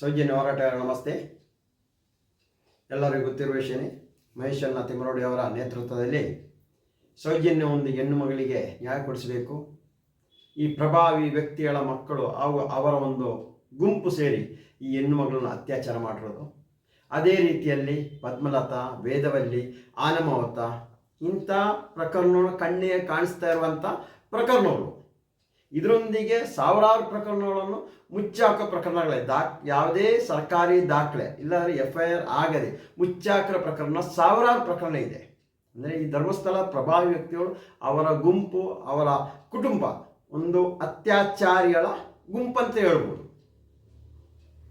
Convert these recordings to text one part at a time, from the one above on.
ಸೌಜನ್ಯ ಹೋರಾಟಗಾರ, ನಮಸ್ತೆ. ಎಲ್ಲರಿಗೂ ಗೊತ್ತಿರುವ ವಿಷಯನೇ ಮಹೇಶಣ್ಣ ತಿಮ್ಮರೋಡಿ ಅವರ ನೇತೃತ್ವದಲ್ಲಿ ಸೌಜನ್ಯ ಒಂದು ಹೆಣ್ಣು ಮಗಳಿಗೆ ನ್ಯಾಯ ಕೊಡಿಸಬೇಕು. ಈ ಪ್ರಭಾವಿ ವ್ಯಕ್ತಿಗಳ ಮಕ್ಕಳು ಅವು ಅವರ ಒಂದು ಗುಂಪು ಸೇರಿ ಈ ಹೆಣ್ಣು ಮಗಳನ್ನು ಅತ್ಯಾಚಾರ ಮಾಡಿರೋದು. ಅದೇ ರೀತಿಯಲ್ಲಿ ಪದ್ಮಲತಾ, ವೇದವಲ್ಲಿ, ಆನಮಾವತ ಇಂಥ ಪ್ರಕರಣಗಳು ಕಣ್ಣಿಗೆ ಕಾಣಿಸ್ತಾ ಇರುವಂಥ ಪ್ರಕರಣಗಳು. ಇದರೊಂದಿಗೆ ಸಾವಿರಾರು ಪ್ರಕರಣಗಳನ್ನು ಮುಚ್ಚಾಕೋ ಪ್ರಕರಣಗಳೇ. ದಾ, ಯಾವುದೇ ಸರ್ಕಾರಿ ದಾಖಲೆ ಇಲ್ಲಾಂದರೆ ಎಫ್ ಐ ಆರ್ ಆಗದೆ ಮುಚ್ಚಾಕಿರೋ ಪ್ರಕರಣ ಸಾವಿರಾರು ಪ್ರಕರಣ ಇದೆ. ಅಂದರೆ ಈ ಧರ್ಮಸ್ಥಳ ಪ್ರಭಾವಿ ವ್ಯಕ್ತಿಗಳು, ಅವರ ಗುಂಪು, ಅವರ ಕುಟುಂಬ, ಒಂದು ಅತ್ಯಾಚಾರಿಗಳ ಗುಂಪಂತ ಹೇಳ್ಬೋದು.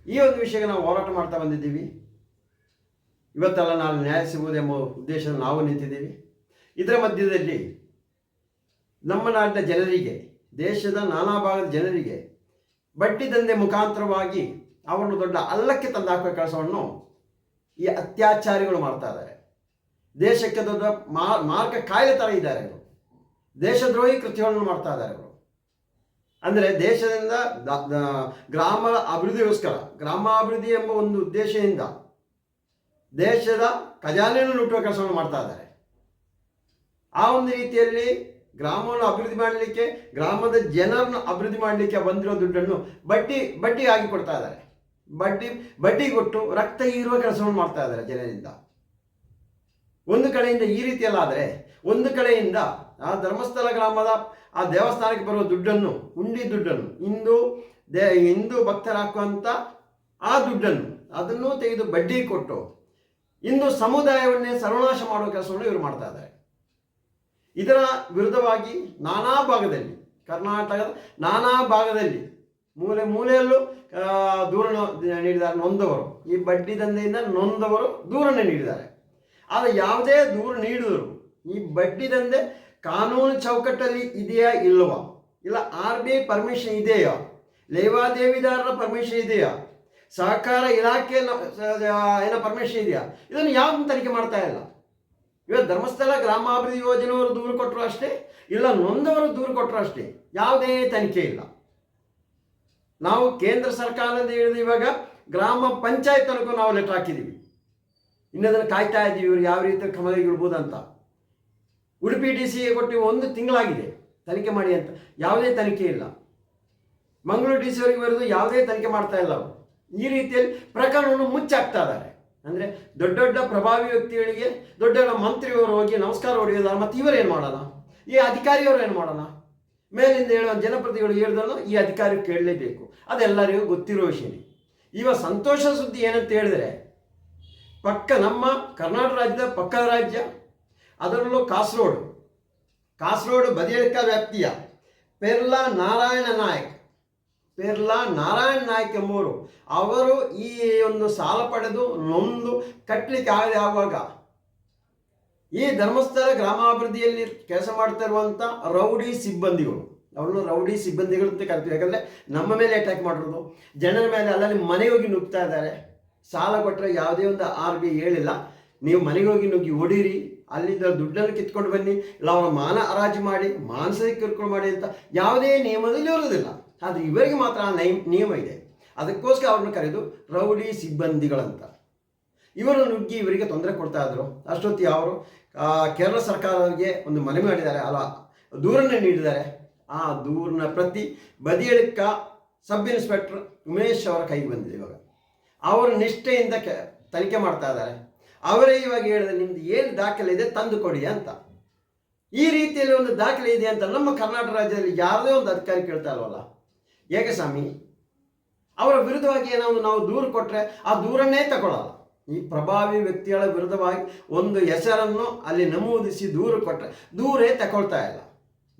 ಈ ಒಂದು ವಿಷಯಕ್ಕೆ ನಾವು ಹೋರಾಟ ಮಾಡ್ತಾ ಬಂದಿದ್ದೀವಿ. ಇವತ್ತೆಲ್ಲ ನಾವು ನ್ಯಾಯ ಸಿಗುವುದು ಎಂಬ ಉದ್ದೇಶದಲ್ಲಿ ನಾವು ನಿಂತಿದ್ದೀವಿ. ಇದರ ಮಧ್ಯದಲ್ಲಿ ನಮ್ಮ ನಾಡಿನ ಜನರಿಗೆ ದೇಶದ ನಾನಾ ಭಾಗದ ಜನರಿಗೆ ಬಟ್ಟಿ ದಂಧೆ ಮುಖಾಂತರವಾಗಿ ಅವರನ್ನು ದೊಡ್ಡ ಅಲ್ಲಕ್ಕೆ ತಂದಾಕುವ ಕೆಲಸವನ್ನು ಈ ಅತ್ಯಾಚಾರಿಗಳು ಮಾಡ್ತಾ ಇದ್ದಾರೆ. ದೇಶಕ್ಕೆ ದೊಡ್ಡ ಮಾರ್ಗ ಕಾಯಿಲೆ ಥರ ಇದ್ದಾರೆ ಇವರು. ದೇಶದ್ರೋಹಿ ಕೃತ್ಯಗಳನ್ನು ಮಾಡ್ತಾ ಇದ್ದಾರೆ ಇವರು. ಅಂದರೆ ದೇಶದಿಂದ ಗ್ರಾಮ ಅಭಿವೃದ್ಧಿಗೋಸ್ಕರ ಗ್ರಾಮಾಭಿವೃದ್ಧಿ ಎಂಬ ಒಂದು ಉದ್ದೇಶದಿಂದ ದೇಶದ ಖಜಾನೆಯನ್ನು ಲುಟ್ಟುವ ಕೆಲಸವನ್ನು ಮಾಡ್ತಾ ಇದ್ದಾರೆ. ಆ ಒಂದು ರೀತಿಯಲ್ಲಿ ಗ್ರಾಮವನ್ನು ಅಭಿವೃದ್ಧಿ ಮಾಡಲಿಕ್ಕೆ, ಗ್ರಾಮದ ಜನರನ್ನು ಅಭಿವೃದ್ಧಿ ಮಾಡಲಿಕ್ಕೆ ಬಂದಿರೋ ದುಡ್ಡನ್ನು ಬಡ್ಡಿ ಬಡ್ಡಿ ಆಗಿ ಕೊಡ್ತಾ ಇದ್ದಾರೆ. ಬಡ್ಡಿ ಬಡ್ಡಿ ಕೊಟ್ಟು ರಕ್ತ ಹೀರುವ ಕೆಲಸವನ್ನು ಮಾಡ್ತಾ ಇದ್ದಾರೆ ಜನರಿಂದ. ಒಂದು ಕಡೆಯಿಂದ ಈ ರೀತಿಯಲ್ಲ ಆದರೆ ಒಂದು ಕಡೆಯಿಂದ ಆ ಧರ್ಮಸ್ಥಳ ಗ್ರಾಮದ ಆ ದೇವಸ್ಥಾನಕ್ಕೆ ಬರುವ ದುಡ್ಡನ್ನು, ಉಂಡಿ ದುಡ್ಡನ್ನು ಇಂದು ದೇ, ಹಿಂದೂ ಭಕ್ತರಾಕುವಂಥ ಆ ದುಡ್ಡನ್ನು, ಅದನ್ನು ತೆಗೆದು ಬಡ್ಡಿ ಕೊಟ್ಟು ಇಂದು ಸಮುದಾಯವನ್ನೇ ಸರ್ವನಾಶ ಮಾಡುವ ಕೆಲಸವನ್ನು ಇವರು ಮಾಡ್ತಾ ಇದ್ದಾರೆ. ಇದರ ವಿರುದ್ಧವಾಗಿ ನಾನಾ ಭಾಗದಲ್ಲಿ, ಕರ್ನಾಟಕದ ನಾನಾ ಭಾಗದಲ್ಲಿ ಮೂಲೆ ಮೂಲೆಯಲ್ಲೂ ದೂರಣ ದೂರ ನೀಡಿದ್ದಾರೆ ನೊಂದವರು. ಈ ಬಡ್ಡಿ ದಂಧೆಯಿಂದ ನೊಂದವರು ದೂರನ್ನು ನೀಡಿದ್ದಾರೆ. ಆದರೆ ಯಾವುದೇ ದೂರು ನೀಡಿದರು ಈ ಬಡ್ಡಿ ದಂಧೆ ಕಾನೂನು ಚೌಕಟ್ಟಲ್ಲಿ ಇದೆಯಾ ಇಲ್ಲವಾ? ಇಲ್ಲ ಆರ್ ಬಿ ಐ ಪರ್ಮಿಷನ್ ಇದೆಯಾ? ಲೇವಾದೇವಿದಾರರ ಪರ್ಮಿಷನ್ ಇದೆಯಾ? ಸಹಕಾರ ಇಲಾಖೆಯ ಏನೋ ಪರ್ಮಿಷನ್ ಇದೆಯಾ? ಇದನ್ನು ಯಾವ ತನಿಖೆ ಮಾಡ್ತಾ ಇಲ್ಲ? ಇವತ್ತು ಧರ್ಮಸ್ಥಳ ಗ್ರಾಮಾಭಿವೃದ್ಧಿ ಯೋಜನೆಯವರು ದೂರು ಕೊಟ್ಟರು ಅಷ್ಟೇ, ಇಲ್ಲ ನೊಂದವರು ದೂರು ಕೊಟ್ಟರು ಅಷ್ಟೇ, ಯಾವುದೇ ತನಿಖೆ ಇಲ್ಲ. ನಾವು ಕೇಂದ್ರ ಸರ್ಕಾರದಿಂದ ಹೇಳಿದ ಇವಾಗ ಗ್ರಾಮ ಪಂಚಾಯತ್ ತನಕ ನಾವು ಲೆಟರ್ ಹಾಕಿದ್ದೀವಿ ಇನ್ನದನ್ನು ಕಾಯ್ತಾ ಇದ್ದೀವಿ ಇವರು ಯಾವ ರೀತಿ ಕ್ರಮ ಇಡ್ಬೋದು ಅಂತ. ಉಡುಪಿ ಡಿ ಸಿಗೆ ಕೊಟ್ಟು ಒಂದು ತಿಂಗಳಾಗಿದೆ ತನಿಖೆ ಮಾಡಿ ಅಂತ, ಯಾವುದೇ ತನಿಖೆ ಇಲ್ಲ. ಮಂಗಳೂರು ಡಿ ಸಿ ಅವರಿಗೆ ಬರೆದು ಯಾವುದೇ ತನಿಖೆ ಮಾಡ್ತಾ ಇಲ್ಲ ಈ ರೀತಿಯಲ್ಲಿ ಪ್ರಕರಣವನ್ನು ಮುಚ್ಚಾಕ್ತಾ ಇದ್ದಾರೆ. ಅಂದರೆ ದೊಡ್ಡ ದೊಡ್ಡ ಪ್ರಭಾವಿ ವ್ಯಕ್ತಿಗಳಿಗೆ, ದೊಡ್ಡ ದೊಡ್ಡ ಮಂತ್ರಿಯವರು ಹೋಗಿ ನಮಸ್ಕಾರ ಹೊಡೆಯೋದಾರ ಮತ್ತು ಇವರೇನು ಮಾಡೋಣ? ಈ ಅಧಿಕಾರಿಯವರು ಏನು ಮಾಡೋಣ? ಮೇಲಿಂದ ಹೇಳೋ ಜನಪ್ರತಿಗಳು ಹೇಳಿದ್ರು ಈ ಅಧಿಕಾರಿ ಕೇಳಲೇಬೇಕು. ಅದೆಲ್ಲರಿಗೂ ಗೊತ್ತಿರೋ ವಿಷಯನೇ ಇವ ಸಂತೋಷ ಸುದ್ದಿ ಏನಂತ ಹೇಳಿದ್ರೆ, ಪಕ್ಕ ನಮ್ಮ ಕರ್ನಾಟಕ ರಾಜ್ಯದ ಪಕ್ಕದ ರಾಜ್ಯ, ಅದರಲ್ಲೂ ಕಾಸರೋಡು ಕಾಸರೋಡು ಬದಿಯಡ್ಕ ವ್ಯಾಪ್ತಿಯ ಪೆರ್ಲಾ ನಾರಾಯಣ ನಾಯಕ್. ಪೆರ್ಲಾ ನಾರಾಯಣ ನಾಯ್ಕ ಎಂಬುವರು. ಅವರು ಈ ಒಂದು ಸಾಲ ಪಡೆದು ನೊಂದು ಕಟ್ಟಲಿಕ್ಕೆ ಆಗದೆ ಆಗುವಾಗ ಈ ಧರ್ಮಸ್ಥಳ ಗ್ರಾಮಾಭಿವೃದ್ಧಿಯಲ್ಲಿ ಕೆಲಸ ಮಾಡ್ತಾ ಇರುವಂಥ ರೌಡಿ ಸಿಬ್ಬಂದಿಗಳು. ಅವ್ರನ್ನ ರೌಡಿ ಸಿಬ್ಬಂದಿಗಳು ಅಂತ ಕರಿತೀವಿ. ಯಾಕಂದರೆ ನಮ್ಮ ಮೇಲೆ ಅಟ್ಯಾಕ್ ಮಾಡಿರೋದು. ಜನರ ಮೇಲೆ ಅಲ್ಲಲ್ಲಿ ಮನೆಗೆ ಹೋಗಿ ನುಗ್ತಾ ಇದ್ದಾರೆ. ಸಾಲ ಕೊಟ್ಟರೆ ಯಾವುದೇ ಒಂದು ಆರ್ ಬಿ ಹೇಳಿಲ್ಲ. ನೀವು ಮನೆಗೆ ಹೋಗಿ ನುಗ್ಗಿ ಹೊಡೀರಿ. ಅಲ್ಲಿಂದ ದುಡ್ಡನ್ನು ಕಿತ್ಕೊಂಡು ಬನ್ನಿ. ಇಲ್ಲ ಅವರ ಮಾನ ಹರಾಜು ಮಾಡಿ, ಮಾನಸಿಕ ಕಿರ್ಕೊಂಡು ಮಾಡಿ ಅಂತ ಯಾವುದೇ ನಿಯಮದಲ್ಲಿ ಇರುವುದಿಲ್ಲ. ಆದರೆ ಇವರಿಗೆ ಮಾತ್ರ ಆ ನೈ- ನಿಯಮ ಇದೆ. ಅದಕ್ಕೋಸ್ಕರ ಅವ್ರನ್ನ ಕರೆದು ರೌಡಿ ಸಿಬ್ಬಂದಿಗಳಂತ. ಇವರು ನುಗ್ಗಿ ಇವರಿಗೆ ತೊಂದರೆ ಕೊಡ್ತಾ ಇದ್ರು. ಅಷ್ಟೊತ್ತಿಗೆ ಅವರು ಕೇರಳ ಸರ್ಕಾರಕ್ಕೆ ಒಂದು ಮನವಿ ಮಾಡಿದ್ದಾರೆ. ಅಲ್ಲ, ದೂರನ್ನು ನೀಡಿದ್ದಾರೆ. ಆ ದೂರಿನ ಪ್ರತಿ ಬದಿಯಳಿಕ ಸಬ್ ಇನ್ಸ್ಪೆಕ್ಟರ್ ಉಮೇಶ್ ಅವರ ಕೈಗೆ ಬಂದಿದೆ ಇವಾಗ. ಅವರು ನಿಷ್ಠೆಯಿಂದ ಕೆ, ತನಿಖೆ ಮಾಡ್ತಾ ಇದ್ದಾರೆ. ಅವರೇ ಇವಾಗ ಹೇಳಿದ್ರೆ ನಿಮ್ದು ಏನು ದಾಖಲೆ ಇದೆ ತಂದು ಕೊಡಿ ಅಂತ. ಈ ರೀತಿಯಲ್ಲಿ ಒಂದು ದಾಖಲೆ ಇದೆ ಅಂತ ನಮ್ಮ ಕರ್ನಾಟಕ ರಾಜ್ಯದಲ್ಲಿ ಯಾರದೇ ಒಂದು ಅಧಿಕಾರಿ ಕೇಳ್ತಾ ಇಲ್ವಲ್ಲ? ಏಕೆ ಸ್ವಾಮಿ? ಅವರ ವಿರುದ್ಧವಾಗಿ ಏನಾದ್ರು ನಾವು ದೂರು ಕೊಟ್ಟರೆ ಆ ದೂರನ್ನೇ ತಗೊಳ್ಳಲ್ಲ ಈ ಪ್ರಭಾವಿ ವ್ಯಕ್ತಿಗಳ ವಿರುದ್ಧವಾಗಿ ಒಂದು ಹೆಸರನ್ನು ಅಲ್ಲಿ ನಮೂದಿಸಿ ದೂರು ಕೊಟ್ಟರೆ ದೂರೇ ತಗೊಳ್ತಾ ಇಲ್ಲ.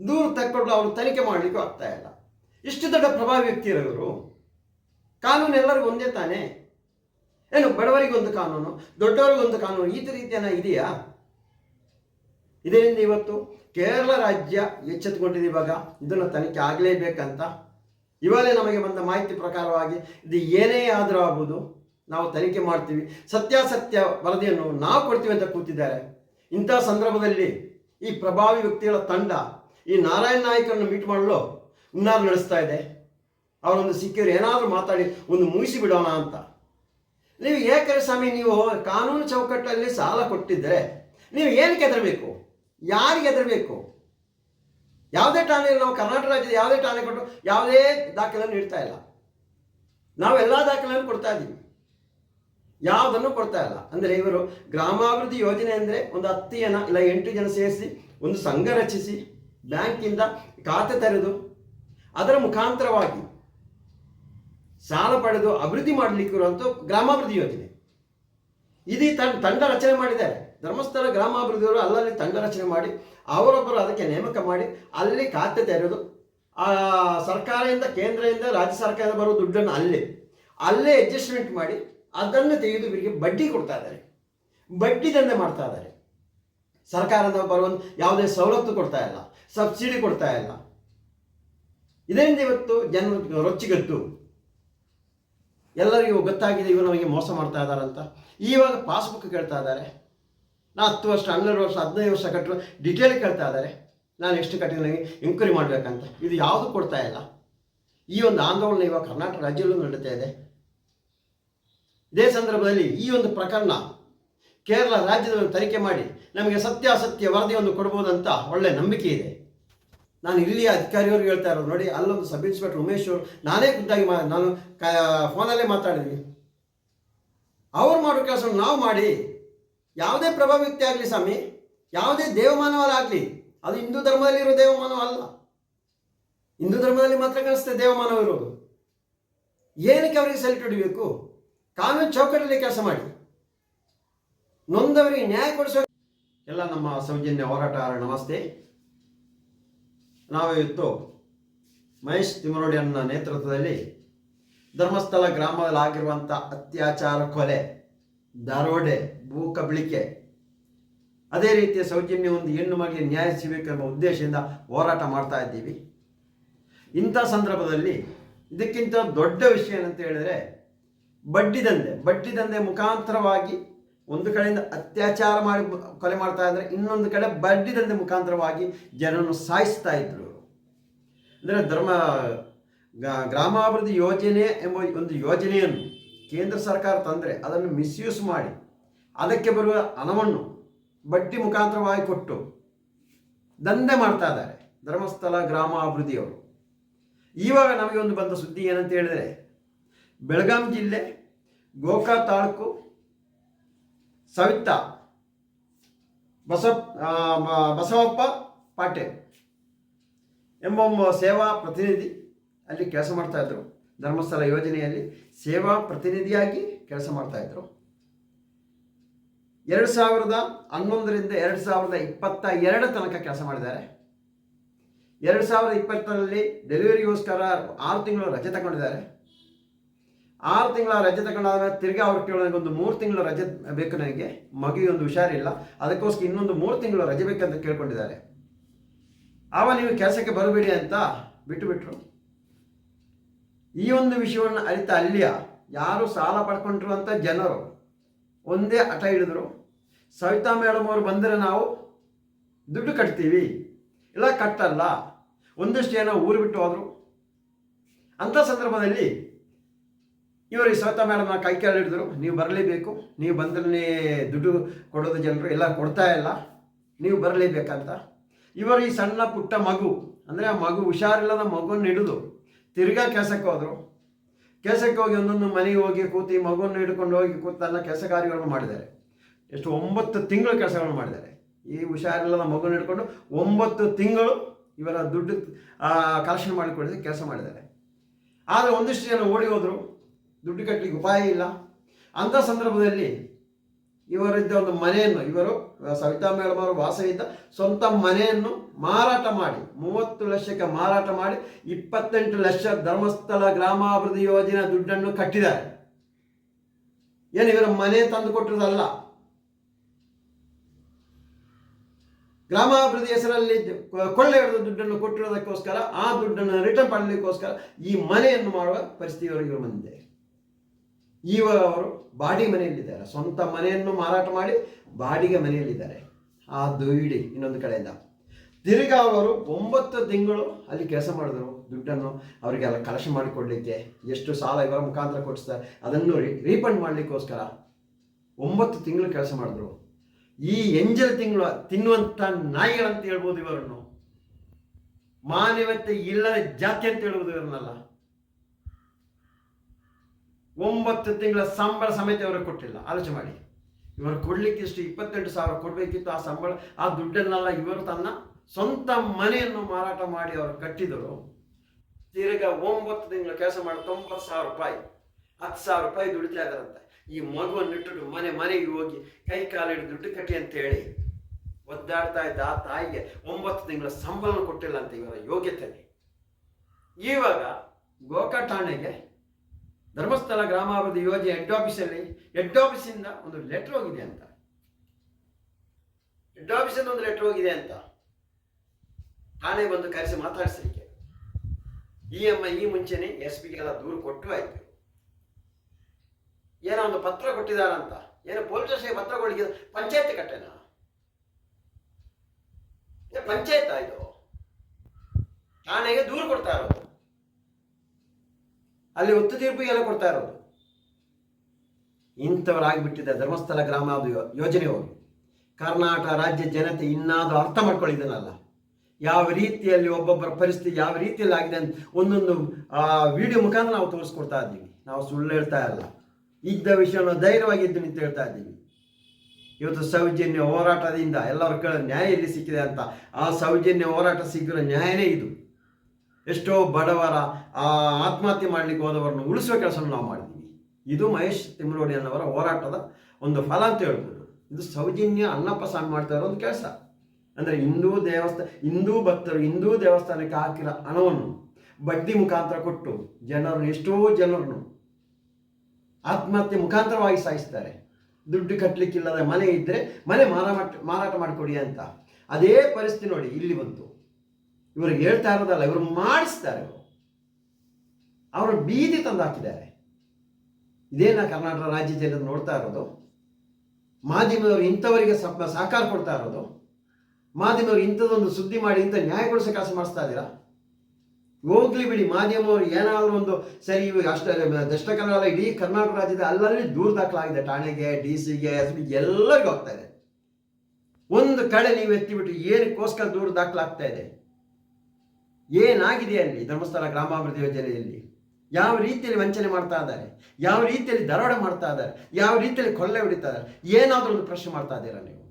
ದೂರು ತಕ್ಕೊಂಡು ಅವರು ತನಿಖೆ ಮಾಡಲಿಕ್ಕೂ ಆಗ್ತಾ ಇಲ್ಲ. ಇಷ್ಟು ದೊಡ್ಡ ಪ್ರಭಾವಿ ವ್ಯಕ್ತಿ ಇರೋರು ಕಾನೂನು ಎಲ್ಲರಿಗೂ ಒಂದೇ ತಾನೇ? ಏನು, ಬಡವರಿಗೊಂದು ಕಾನೂನು, ದೊಡ್ಡವರಿಗೊಂದು ಕಾನೂನು, ಈ ರೀತಿಯನ್ನ ಇದೆಯಾ? ಇದರಿಂದ ಇವತ್ತು ಕೇರಳ ರಾಜ್ಯ ಎಚ್ಚೆತ್ತುಕೊಂಡಿದೆ ಇವಾಗ. ಇದನ್ನು ತನಿಖೆ ಆಗಲೇಬೇಕಂತ ಇವಾಗಲೇ ನಮಗೆ ಬಂದ ಮಾಹಿತಿ ಪ್ರಕಾರವಾಗಿ ಇದು ಏನೇ ಆದರೂ ಆಗ್ಬೋದು, ನಾವು ತನಿಖೆ ಮಾಡ್ತೀವಿ. ಸತ್ಯಾಸತ್ಯ ವರದಿಯನ್ನು ನಾವು ಕೊಡ್ತೀವಿ ಅಂತ ಕೂತಿದ್ದಾರೆ. ಇಂಥ ಸಂದರ್ಭದಲ್ಲಿ ಈ ಪ್ರಭಾವಿ ವ್ಯಕ್ತಿಗಳ ತಂಡ, ಈ ನಾರಾಯಣ ನಾಯಕರನ್ನು ಮೀಟ್ ಮಾಡಲು ಹುನ್ನಾರ ನಡೆಸ್ತಾ ಇದೆ. ಅವರೊಂದು ಸಿಕ್ಕಿಯವರು ಏನಾದರೂ ಮಾತಾಡಿ, ಒಂದು ಮುಗಿಸಿ ಬಿಡೋಣ ಅಂತ. ನೀವು ಏಕರೆ ಸ್ವಾಮಿ ನೀವು ಕಾನೂನು ಚೌಕಟ್ಟಲ್ಲಿ ಸಾಲ ಕೊಟ್ಟಿದ್ದರೆ ನೀವು ಏನಕ್ಕೆ ಹೆದರಬೇಕು? ಯಾರಿಗೆ ಹೆದರಬೇಕು? ಯಾವುದೇ ಠಾಣೆಯಲ್ಲಿ ನಾವು ಕರ್ನಾಟಕ ರಾಜ್ಯದ ಯಾವುದೇ ಠಾಣೆ ಕೊಟ್ಟು ಯಾವುದೇ ದಾಖಲೆಯನ್ನು ನೀಡ್ತಾ ಇಲ್ಲ. ನಾವು ಎಲ್ಲ ದಾಖಲೆಯನ್ನು ಕೊಡ್ತಾ ಇದ್ದೀವಿ. ಯಾವುದನ್ನು ಕೊಡ್ತಾ ಇಲ್ಲ. ಅಂದರೆ ಇವರು ಗ್ರಾಮಾಭಿವೃದ್ಧಿ ಯೋಜನೆ ಅಂದರೆ ಒಂದು ಹತ್ತು ಜನ ಇಲ್ಲ, ಎಂಟು ಜನ ಸೇರಿಸಿ ಒಂದು ಸಂಘ ರಚಿಸಿ ಬ್ಯಾಂಕಿಂದ ಖಾತೆ ತೆರೆದು ಅದರ ಮುಖಾಂತರವಾಗಿ ಸಾಲ ಪಡೆದು ಅಭಿವೃದ್ಧಿ ಮಾಡಲಿಕ್ಕಿರುವಂಥ ಗ್ರಾಮಾಭಿವೃದ್ಧಿ ಯೋಜನೆ. ಇದೀ ತಂಡ ತಂಡ ರಚನೆ ಮಾಡಿದ್ದಾರೆ. ಧರ್ಮಸ್ಥಳ ಗ್ರಾಮಾಭಿವೃದ್ಧಿಯವರು ಅಲ್ಲಲ್ಲಿ ತಂಡ ರಚನೆ ಮಾಡಿ, ಅವರೊಬ್ಬರು ಅದಕ್ಕೆ ನೇಮಕ ಮಾಡಿ, ಅಲ್ಲಿ ಖಾತೆ ತೆರೆದು, ಆ, ಸರ್ಕಾರದಿಂದ, ಕೇಂದ್ರದಿಂದ ರಾಜ್ಯ ಸರ್ಕಾರದ ಬರೋ ದುಡ್ಡನ್ನು ಅಲ್ಲೇ ಅಲ್ಲೇ ಅಡ್ಜಸ್ಟ್ಮೆಂಟ್ ಮಾಡಿ, ಅದನ್ನು ತೆಗೆದು ಇವರಿಗೆ ಬಡ್ಡಿ ಕೊಡ್ತಾ ಇದ್ದಾರೆ. ಬಡ್ಡಿ ದಂಧೆ ಮಾಡ್ತಾ ಇದ್ದಾರೆ. ಸರ್ಕಾರದ ಬರುವಂಥ ಯಾವುದೇ ಸವಲತ್ತು ಕೊಡ್ತಾ ಇಲ್ಲ, ಸಬ್ಸಿಡಿ ಕೊಡ್ತಾ ಇಲ್ಲ. ಇದರಿಂದ ಇವತ್ತು ಜನರು ರೊಚ್ಚಿಗದ್ದು. ಎಲ್ಲರಿಗೂ ಗೊತ್ತಾಗಿದೆ ಇವರು ನಮಗೆ ಮೋಸ ಮಾಡ್ತಾ ಇದ್ದಾರಂತ ಇವಾಗ ಪಾಸ್ಬುಕ್ ಕೇಳ್ತಾ ಇದ್ದಾರೆ. ನಾ ಹತ್ತು ವರ್ಷ, ಹನ್ನೆರಡು ವರ್ಷ, ಹದಿನೈದು ವರ್ಷ ಕಟ್ಟಲು ಡಿಟೇಲ್ ಕೇಳ್ತಾ ಇದ್ದಾರೆ. ನಾನು ಎಷ್ಟು ಕಟ್ಟಿದ ನನಗೆ ಎಂಕ್ವೈರಿ ಮಾಡಬೇಕಂತ. ಇದು ಯಾವುದು ಕೊಡ್ತಾ ಇಲ್ಲ. ಈ ಒಂದು ಆಂದೋಲನ ಇವಾಗ ಕರ್ನಾಟಕ ರಾಜ್ಯದಲ್ಲೂ ನಡೀತಾ ಇದೆ. ಇದೇ ಸಂದರ್ಭದಲ್ಲಿ ಈ ಒಂದು ಪ್ರಕರಣ ಕೇರಳ ರಾಜ್ಯದಲ್ಲಿ ತನಿಖೆ ಮಾಡಿ ನಮಗೆ ಸತ್ಯಾಸತ್ಯ ವರದಿಯನ್ನು ಕೊಡ್ಬೋದಂತ ಒಳ್ಳೆ ನಂಬಿಕೆ ಇದೆ. ನಾನು ಇಲ್ಲಿ ಅಧಿಕಾರಿಯವ್ರಿಗೆ ಹೇಳ್ತಾ ಇರೋದು ನೋಡಿ, ಅಲ್ಲೊಂದು ಸಬ್ ಇನ್ಸ್ಪೆಕ್ಟರ್ ಉಮೇಶ್ ಅವರು, ನಾನೇ ಖುದ್ದಾಗಿ ಮಾ ನಾನು ಫೋನಲ್ಲೇ ಮಾತಾಡಿದ್ವಿ. ಅವ್ರು ಮಾಡೋ ಕೆಲಸ ನಾವು ಮಾಡಿ, ಯಾವುದೇ ಪ್ರಭಾವ ವ್ಯಕ್ತಿ ಆಗಲಿ ಸ್ವಾಮಿ, ಯಾವುದೇ ದೇವಮಾನವರಾಗಲಿ ಅದು ಹಿಂದೂ ಧರ್ಮದಲ್ಲಿರೋ ದೇವಮಾನವ ಅಲ್ಲ. ಹಿಂದೂ ಧರ್ಮದಲ್ಲಿ ಮಾತ್ರ ಕಾಣಿಸ್ತದೆ ದೇವಮಾನವ ಇರೋದು. ಏನಕ್ಕೆ ಅವರಿಗೆ ಸೆಲೆಕ್ಟ್ ಹೊಡಿಬೇಕು? ಕಾನೂನು ಚೌಕಟ್ಟಲ್ಲಿ ಕೆಲಸ ಮಾಡಿ. ನೊಂದವರಿಗೆ ನ್ಯಾಯ ಕೊಡಿಸೋ ಎಲ್ಲ ನಮ್ಮ ಸೌಜನ್ಯ ಹೋರಾಟ ನಮಸ್ತೆ. ನಾವು ಮಹೇಶ್ ತಿಮರೋಡಿ ತಿಮರೋಡಿಯನ್ನ ನೇತೃತ್ವದಲ್ಲಿ ಧರ್ಮಸ್ಥಳ ಗ್ರಾಮದಲ್ಲಿ ಆಗಿರುವಂಥ ಅತ್ಯಾಚಾರ ಕೊಲೆ ದರೋಡೆ ಭೂ ಕಬಳಿಕೆ, ಅದೇ ರೀತಿಯ ಸೌಜನ್ಯ ಒಂದು ಹೆಣ್ಣು ಮಗಳಿಗೆ ನ್ಯಾಯ ಸಿಗಬೇಕೆಂಬ ಉದ್ದೇಶದಿಂದ ಹೋರಾಟ ಮಾಡ್ತಾ ಇದ್ದೀವಿ. ಇಂಥ ಸಂದರ್ಭದಲ್ಲಿ ಇದಕ್ಕಿಂತ ದೊಡ್ಡ ವಿಷಯ ಏನಂತ ಹೇಳಿದರೆ ಬಡ್ಡಿ ದಂಧೆ ಬಡ್ಡಿ ದಂಧೆ ಮುಖಾಂತರವಾಗಿ ಒಂದು ಕಡೆಯಿಂದ ಅತ್ಯಾಚಾರ ಮಾಡಿ ಕೊಲೆ ಮಾಡ್ತಾ ಇದ್ದಾರೆ, ಇನ್ನೊಂದು ಕಡೆ ಬಡ್ಡಿ ದಂಧೆ ಮುಖಾಂತರವಾಗಿ ಜನರನ್ನು ಸಾಯಿಸ್ತಾ ಇದ್ರು. ಅಂದರೆ ಧರ್ಮ ಗ್ರಾಮಾಭಿವೃದ್ಧಿ ಯೋಜನೆ ಎಂಬ ಒಂದು ಯೋಜನೆಯನ್ನು ಕೇಂದ್ರ ಸರ್ಕಾರ ತಂದರೆ ಅದನ್ನು ಮಿಸ್ಯೂಸ್ ಮಾಡಿ, ಅದಕ್ಕೆ ಬರುವ ಹಣವನ್ನು ಬಡ್ಡಿ ಮುಖಾಂತರವಾಗಿ ಕೊಟ್ಟು ದಂಧೆ ಮಾಡ್ತಾ ಇದ್ದಾರೆ ಧರ್ಮಸ್ಥಳ ಗ್ರಾಮಾಭಿವೃದ್ಧಿಯವರು. ಇವಾಗ ನಮಗೆ ಒಂದು ಬಂದ ಸುದ್ದಿ ಏನಂತ ಹೇಳಿದರೆ, ಬೆಳಗಾಂ ಜಿಲ್ಲೆ ಗೋಕಾ ತಾಲೂಕು ಸವಿತಾ ಬಸವಪ್ಪ ಪಾಟೇಲ್ ಎಂಬ ಸೇವಾ ಪ್ರತಿನಿಧಿ ಅಲ್ಲಿ ಕೆಲಸ ಮಾಡ್ತಾ ಇದ್ರು. ಧರ್ಮಸ್ಥಳ ಯೋಜನೆಯಲ್ಲಿ ಸೇವಾ ಪ್ರತಿನಿಧಿಯಾಗಿ ಕೆಲಸ ಮಾಡ್ತಾ ಇದ್ರು. ಎರಡು ಸಾವಿರದ ಹನ್ನೊಂದರಿಂದ ಎರಡು ಸಾವಿರದ ಇಪ್ಪತ್ತ ಎರಡು ತನಕ ಕೆಲಸ ಮಾಡಿದ್ದಾರೆ. ಎರಡು ಸಾವಿರದ ಇಪ್ಪತ್ತರಲ್ಲಿ ಡೆಲಿವರಿಗೋಸ್ಕರ ಆರು ತಿಂಗಳು ರಜೆ ತಗೊಂಡಿದ್ದಾರೆ. ಆರು ತಿಂಗಳ ರಜೆ ತಗೊಂಡಾದ್ಮೇಲೆ ತಿರ್ಗಿ ಅವ್ರು ಕೇಳೋ ಒಂದು ಮೂರು ತಿಂಗಳ ರಜೆ ಬೇಕು ನನಗೆ. ಮಗುವಿಗೆ ಒಂದು ಹುಷಾರಿಲ್ಲ. ಅದಕ್ಕೋಸ್ಕರ ಇನ್ನೊಂದು ಮೂರು ತಿಂಗಳು ರಜೆ ಬೇಕಂತ ಕೇಳ್ಕೊಂಡಿದ್ದಾರೆ. ಆವ, ನೀವು ಕೆಲಸಕ್ಕೆ ಬರಬೇಡಿ ಅಂತ ಬಿಟ್ಟು ಬಿಟ್ರು ಈ ಒಂದು ವಿಷಯವನ್ನು ಅರಿತ ಅಲ್ಲಿಯ ಯಾರು ಸಾಲ ಪಡ್ಕೊಂಡಿರುವಂಥ ಜನರು ಒಂದೇ ಹಠ ಹಿಡಿದ್ರು. ಸವಿತಾ ಮೇಡಮ್ ಅವರು ಬಂದರೆ ನಾವು ದುಡ್ಡು ಕಟ್ತೀವಿ. ಇಲ್ಲ, ಕಟ್ಟಲ್ಲ. ಒಂದಷ್ಟು ಜನ ಊರು ಬಿಟ್ಟು ಹೋದರು. ಅಂಥ ಸಂದರ್ಭದಲ್ಲಿ ಇವರು ಈ ಸವಿತಾ ಮೇಡಮ್ನ ಕೈ ಕೆಳ ಹಿಡಿದ್ರು. ನೀವು ಬರಲೇಬೇಕು. ನೀವು ಬಂದ್ರೆ ದುಡ್ಡು ಕೊಡೋದು ಜನರು ಎಲ್ಲ ಕೊಡ್ತಾ ಇಲ್ಲ. ನೀವು ಬರಲೇಬೇಕಂತ. ಇವರು ಈ ಸಣ್ಣ ಪುಟ್ಟ ಮಗು, ಅಂದರೆ ಆ ಮಗು ಹುಷಾರಿಲ್ಲದ ಮಗುವನ್ನು ಹಿಡಿದು ತಿರ್ಗಾ ಕೆಲಸಕ್ಕೆ ಹೋದರು. ಕೆಲಸಕ್ಕೆ ಹೋಗಿ ಒಂದೊಂದು ಮನೆಗೆ ಹೋಗಿ ಕೂತಿ ಮಗುವನ್ನು ಹಿಡ್ಕೊಂಡು ಹೋಗಿ ಕೂತು ಅನ್ನೋ ಕೆಲಸ ಕಾರ್ಯಗಳನ್ನು ಮಾಡಿದ್ದಾರೆ. ಎಷ್ಟು ಒಂಬತ್ತು ತಿಂಗಳು ಕೆಲಸಗಳನ್ನು ಮಾಡಿದ್ದಾರೆ. ಈ ಹುಷಾರಿಲ್ಲದ ಮಗುನ ಹಿಡ್ಕೊಂಡು ಒಂಬತ್ತು ತಿಂಗಳು ಇವರ ದುಡ್ಡು ಕಲೆಕ್ಷನ್ ಮಾಡಿಕೊಂಡಿದ್ದು ಕೆಲಸ ಮಾಡಿದ್ದಾರೆ. ಆದರೆ ಒಂದಿಷ್ಟು ಜನ ಓಡಿ ಹೋದರು. ದುಡ್ಡು ಕಟ್ಟಲಿಕ್ಕೆ ಉಪಾಯ ಇಲ್ಲ. ಅಂಥ ಸಂದರ್ಭದಲ್ಲಿ ಇವರಿದ್ದ ಒಂದು ಮನೆಯನ್ನು, ಇವರು ಸವಿತಾ ಮೇಡಮ್ ಅವರು ವಾಸವಿದ್ದ ಸ್ವಂತ ಮನೆಯನ್ನು ಮಾರಾಟ ಮಾಡಿ, ಮೂವತ್ತು ಲಕ್ಷಕ್ಕೆ ಮಾರಾಟ ಮಾಡಿ, ಇಪ್ಪತ್ತೆಂಟು ಲಕ್ಷ ಧರ್ಮಸ್ಥಳ ಗ್ರಾಮಾಭಿವೃದ್ಧಿ ಯೋಜನೆ ದುಡ್ಡನ್ನು ಕಟ್ಟಿದ್ದಾರೆ. ಏನು ಇವರ ಮನೆ ತಂದು ಕೊಟ್ಟಿರೋದಲ್ಲ? ಗ್ರಾಮಾಭಿವೃದ್ಧಿ ಹೆಸರಲ್ಲಿ ಕೊಳ್ಳೆ ಹಿಡಿದ ದುಡ್ಡನ್ನು ಕೊಟ್ಟಿರೋದಕ್ಕೋಸ್ಕರ, ಆ ದುಡ್ಡನ್ನು ರಿಟರ್ನ್ ಮಾಡಲಿಕ್ಕೋಸ್ಕರ ಈ ಮನೆಯನ್ನು ಮಾಡುವ ಪರಿಸ್ಥಿತಿ ಇವರಿಗೆ ಬಂದಿದೆ. ಇವಾಗ ಅವರು ಬಾಡಿ ಮನೆಯಲ್ಲಿದ್ದಾರೆ. ಸ್ವಂತ ಮನೆಯನ್ನು ಮಾರಾಟ ಮಾಡಿ ಬಾಡಿಗೆ ಮನೆಯಲ್ಲಿದ್ದಾರೆ. ಆ ದುಯಿಡಿ ಇನ್ನೊಂದು ಕಡೆಯಿಂದ. ತಿರ್ಗಾ ಅವರು ಒಂಬತ್ತು ತಿಂಗಳು ಅಲ್ಲಿ ಕೆಲಸ ಮಾಡಿದ್ರು. ದುಡ್ಡನ್ನು ಅವರಿಗೆಲ್ಲ ಕಲೆಕ್ಷನ್ ಮಾಡಿಕೊಡ್ಲಿಕ್ಕೆ ಎಷ್ಟು ಸಾಲ ಇವರ ಮುಖಾಂತರ ಕೊಡಿಸ್ತಾರೆ ಅದನ್ನು ರೀಫಂಡ್ ಮಾಡಲಿಕ್ಕೋಸ್ಕರ ಒಂಬತ್ತು ತಿಂಗಳು ಕೆಲಸ ಮಾಡಿದ್ರು. ಈ ಎಂಜಲ್ ತಿಂಗಳು ತಿನ್ನುವಂಥ ನಾಯಿಗಳಂತ ಹೇಳ್ಬೋದು ಇವರನ್ನು. ಮಾನವತೆ ಇಲ್ಲದ ಜಾತಿ ಅಂತ ಹೇಳ್ಬೋದು ಇವರನ್ನೆಲ್ಲ. ಒಂಬತ್ತು ತಿಂಗಳ ಸಂಬಳ ಸಮೇತ ಇವರಿಗೆ ಕೊಟ್ಟಿಲ್ಲ. ಆಲೋಚನೆ ಮಾಡಿ. ಇವರು ಕೊಡ್ಲಿಕ್ಕೆ ಇಷ್ಟು ಇಪ್ಪತ್ತೆಂಟು ಸಾವಿರ ಕೊಡಬೇಕಿತ್ತು ಆ ಸಂಬಳ, ಆ ದುಡ್ಡನ್ನೆಲ್ಲ ಇವರು ತನ್ನ ಸ್ವಂತ ಮನೆಯನ್ನು ಮಾರಾಟ ಮಾಡಿ ಅವರು ಕಟ್ಟಿದರು. ತಿರ್ಗ ಒಂಬತ್ತು ತಿಂಗಳ ಕೆಲಸ ಮಾಡಿ ತೊಂಬತ್ತು ಸಾವಿರ ರೂಪಾಯಿ, ಹತ್ತು ಸಾವಿರ ರೂಪಾಯಿ ದುಡಿತಾ ಇದ್ದಾರಂತೆ. ಈ ಮಗುವನ್ನು ಇಟ್ಟು ಮನೆ ಮನೆಗೆ ಹೋಗಿ ಕೈ ಕಾಲಿಟ್ಟು ದುಡ್ಡು ಕಟ್ಟಿ ಅಂತ ಹೇಳಿ ಒದ್ದಾಡ್ತಾ ಇದ್ದ ಆ ತಾಯಿಗೆ ಒಂಬತ್ತು ತಿಂಗಳ ಸಂಬಳ ಕೊಟ್ಟಿಲ್ಲ ಅಂತ ಇವರ ಯೋಗ್ಯತೆ ಇವಾಗ ಗೋಕಾ ಠಾಣೆಗೆ ಧರ್ಮಸ್ಥಳ ಗ್ರಾಮಾಭಿವೃದ್ಧಿ ಯೋಜನೆ ಹೆಡ್ ಆಫೀಸಲ್ಲಿ ಹೆಡ್ ಆಫೀಸಿಂದ ಒಂದು ಲೆಟರ್ ಹೋಗಿದೆ ಅಂತ. ಹೆಡ್ ಆಫೀಸಿಂದ ಒಂದು ಲೆಟರ್ ಹೋಗಿದೆ ಅಂತ. ಠಾಣೆ ಬಂದು ಕರೆಸಿ ಮಾತಾಡಿಸಲಿಕ್ಕೆ. ಈ ಅಮ್ಮ ಈ ಮುಂಚೆನೆ ಎಸ್ ಪಿಗೆಲ್ಲ ದೂರು ಕೊಟ್ಟು ಆಯ್ತು. ಏನೋ ಒಂದು ಪತ್ರ ಕೊಟ್ಟಿದಾರಂತ ಏನೋ ಪೊಲೀಸ್ ಪತ್ರ ಕೊಡಲಿಕ್ಕೆ ಪಂಚಾಯತ್ ಕಟ್ಟೆನ? ಪಂಚಾಯತ್ ಇದು? ಠಾಣೆಗೆ ದೂರು ಕೊಡ್ತಾ ಅಲ್ಲಿ ಒತ್ತು ಎಲ್ಲ ಕೊಡ್ತಾ ಇರೋದು. ಇಂಥವರಾಗಿಬಿಟ್ಟಿದೆ ಧರ್ಮಸ್ಥಳ ಗ್ರಾಮ ಯೋಜನೆಯವರು ಕರ್ನಾಟಕ ರಾಜ್ಯ ಜನತೆ ಇನ್ನಾದರೂ ಅರ್ಥ ಮಾಡ್ಕೊಳ್ಳಿದನಲ್ಲ. ಯಾವ ರೀತಿಯಲ್ಲಿ ಒಬ್ಬೊಬ್ಬರ ಪರಿಸ್ಥಿತಿ ಯಾವ ರೀತಿಯಲ್ಲಿ ಆಗಿದೆ ಅಂತ ಒಂದೊಂದು ವಿಡಿಯೋ ಮುಖಾಂತರ ನಾವು ತೋರಿಸ್ಕೊಡ್ತಾ ಇದ್ದೀವಿ. ನಾವು ಸುಳ್ಳು ಹೇಳ್ತಾ ಇಲ್ಲ ಇದ್ದ ವಿಷಯವನ್ನು ಧೈರ್ಯವಾಗಿ ಇದ್ದು ನಿಂತು ಹೇಳ್ತಾ ಇದ್ದೀವಿ. ಇವತ್ತು ಸೌಜನ್ಯ ಹೋರಾಟದಿಂದ ಎಲ್ಲರ ನ್ಯಾಯ ಎಲ್ಲಿ ಸಿಕ್ಕಿದೆ ಅಂತ. ಆ ಸೌಜನ್ಯ ಹೋರಾಟ ಸಿಕ್ಕಿರೋ ನ್ಯಾಯನೇ ಇದು. ಎಷ್ಟೋ ಬಡವರ ಆ ಆತ್ಮಹತ್ಯೆ ಮಾಡಲಿಕ್ಕೆ ಹೋದವರನ್ನು ಉಳಿಸುವ ಕೆಲಸವನ್ನು ನಾವು ಮಾಡಿದ್ದೀವಿ. ಇದು ಮಹೇಶ್ ತಿಮ್ಮರೋಡಿ ಅನ್ನವರ ಹೋರಾಟದ ಒಂದು ಫಲ ಅಂತ ಹೇಳ್ಬೋದು. ಇದು ಸೌಜನ್ಯ ಅನ್ನಪ್ಪ ಸ್ವಾಮಿ ಮಾಡ್ತಾ ಇರೋ ಒಂದು ಕೆಲಸ. ಅಂದರೆ ಹಿಂದೂ ದೇವಸ್ಥಾನ, ಹಿಂದೂ ಭಕ್ತರು, ಹಿಂದೂ ದೇವಸ್ಥಾನಕ್ಕೆ ಹಾಕಿರೋ ಹಣವನ್ನು ಬಡ್ಡಿ ಮುಖಾಂತರ ಕೊಟ್ಟು ಜನರನ್ನು, ಎಷ್ಟೋ ಜನರನ್ನು ಆತ್ಮಹತ್ಯೆ ಮುಖಾಂತರವಾಗಿ ಸಾಯಿಸ್ತಾರೆ. ದುಡ್ಡು ಕಟ್ಟಲಿಕ್ಕಿಲ್ಲದ ಮನೆ ಇದ್ದರೆ ಮನೆ ಮಾರಾಟ ಮಾರಾಟ ಮಾಡಿಕೊಡಿ ಅಂತ. ಅದೇ ಪರಿಸ್ಥಿತಿ ನೋಡಿ, ಇಲ್ಲಿ ಬಂತು. ಇವ್ರಿಗೆ ಹೇಳ್ತಾ ಇರೋದಲ್ಲ, ಇವರು ಮಾಡಿಸ್ತಾರೆ ಇವರು. ಅವರು ಬೀದಿ ತಂದು ಹಾಕಿದ್ದಾರೆ ಇದೇನ ಕರ್ನಾಟಕ ರಾಜ್ಯ ನೋಡ್ತಾ ಇರೋದು? ಮಾಧ್ಯಮದವರು ಇಂಥವರಿಗೆ ಸಪ್, ಸಹಕಾರ ಕೊಡ್ತಾ ಇರೋದು? ಮಾಧ್ಯಮದವರು ಇಂಥದ್ದೊಂದು ಸುದ್ದಿ ಮಾಡಿ ಇಂಥ ನ್ಯಾಯಗೊಳಿಸೋ ಕೆಲಸ ಮಾಡಿಸ್ತಾ ಇದ್ದೀರಾ? ಹೋಗ್ಲಿ ಬಿಡಿ ಮಾಧ್ಯಮವರು ಏನಾದರೂ ಒಂದು ಸರಿ, ಇವಾಗ ಅಷ್ಟೇ ದಕ್ಷಿಣ ಕನ್ನಡ ಇಡೀ ಕರ್ನಾಟಕ ರಾಜ್ಯದ ಅಲ್ಲಲ್ಲಿ ದೂರ ದಾಖಲಾಗಿದೆ, ಠಾಣೆಗೆ ಡಿ ಸಿಗೆ ಎಸ್ ಬಿ ಎಲ್ಲರಿಗೂ ಹೋಗ್ತಾ ಇದೆ. ಒಂದು ಕಡೆ ನೀವು ಎತ್ತಿಬಿಟ್ಟು ಏನಕ್ಕೋಸ್ಕರ ದೂರ ದಾಖಲಾಗ್ತಾ ಇದೆ? ಏನಾಗಿದೆ ಅಲ್ಲಿ ಧರ್ಮಸ್ಥಳ ಗ್ರಾಮಾಭಿವೃದ್ಧಿ ಯೋಜನೆಯಲ್ಲಿ? ಯಾವ ರೀತಿಯಲ್ಲಿ ವಂಚನೆ ಮಾಡ್ತಾ ಇದ್ದಾರೆ? ಯಾವ ರೀತಿಯಲ್ಲಿ ದರೋಡೆ ಮಾಡ್ತಾ ಇದ್ದಾರೆ? ಯಾವ ರೀತಿಯಲ್ಲಿ ಕೊಲ್ಲೆ ಹೊಡಿತಾ ಇದ್ದಾರೆ? ಏನಾದರೂ ಒಂದು ಪ್ರಶ್ನೆ ಮಾಡ್ತಾ ಇದ್ದೀರಾ ನೀವು?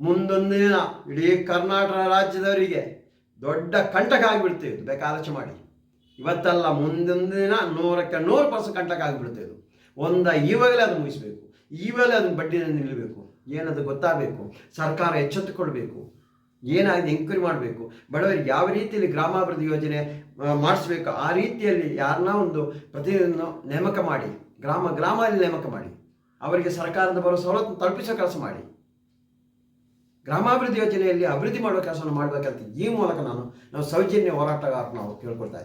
ಮುಂದೊಂದು ದಿನ ಇಡೀ ಕರ್ನಾಟಕ ರಾಜ್ಯದವರಿಗೆ ದೊಡ್ಡ ಕಂಟಕ ಆಗಿಬಿಡ್ತೀವಿ ಇದು. ಬೇಕಾ ಮಾಡಿ. ಇವತ್ತಲ್ಲ ಮುಂದೊಂದು ದಿನ ನೂರಕ್ಕೆ ನೂರು ಪರ್ಸೆಂಟ್ ಕಂಟಕ ಆಗಿಬಿಡುತ್ತೆ ಇದು. ಒಂದ ಇವಾಗಲೇ ಅದು ಮುಗಿಸ್ಬೇಕು. ಈವಾಗಲೇ ಅದನ್ನ ಬಡ್ಡಿನ ನಿಲ್ಲಬೇಕು. ಏನದು ಗೊತ್ತಾಗಬೇಕು. ಸರ್ಕಾರ ಎಚ್ಚೆತ್ತುಕೊಳ್ಬೇಕು. ಏನಾಗಿದೆ ಎಂಕ್ವೈರಿ ಮಾಡಬೇಕು. ಬಡವರಿಗೆ ಯಾವ ರೀತಿಯಲ್ಲಿ ಗ್ರಾಮಾಭಿವೃದ್ಧಿ ಯೋಜನೆ ಮಾಡಿಸ್ಬೇಕು? ಆ ರೀತಿಯಲ್ಲಿ ಯಾರನ್ನ ಒಂದು ಪ್ರತಿನಿಧಿಯನ್ನು ನೇಮಕ ಮಾಡಿ, ಗ್ರಾಮ, ಗ್ರಾಮದಲ್ಲಿ ನೇಮಕ ಮಾಡಿ. ಅವರಿಗೆ ಸರ್ಕಾರದ ಬರೋ ಸವಲತ್ತು ತಲುಪಿಸೋ ಕೆಲಸ ಮಾಡಿ. ಗ್ರಾಮಾಭಿವೃದ್ಧಿ ಯೋಜನೆಯಲ್ಲಿ ಅಭಿವೃದ್ಧಿ ಮಾಡುವ ಕೆಲಸವನ್ನು ಮಾಡಬೇಕಂತ ಈ ಮೂಲಕ ನಾನು, ನಾವು ಸೌಜನ್ಯ ಹೋರಾಟಗಾರ ನಾವು ಕೇಳ್ಕೊಳ್ತಾ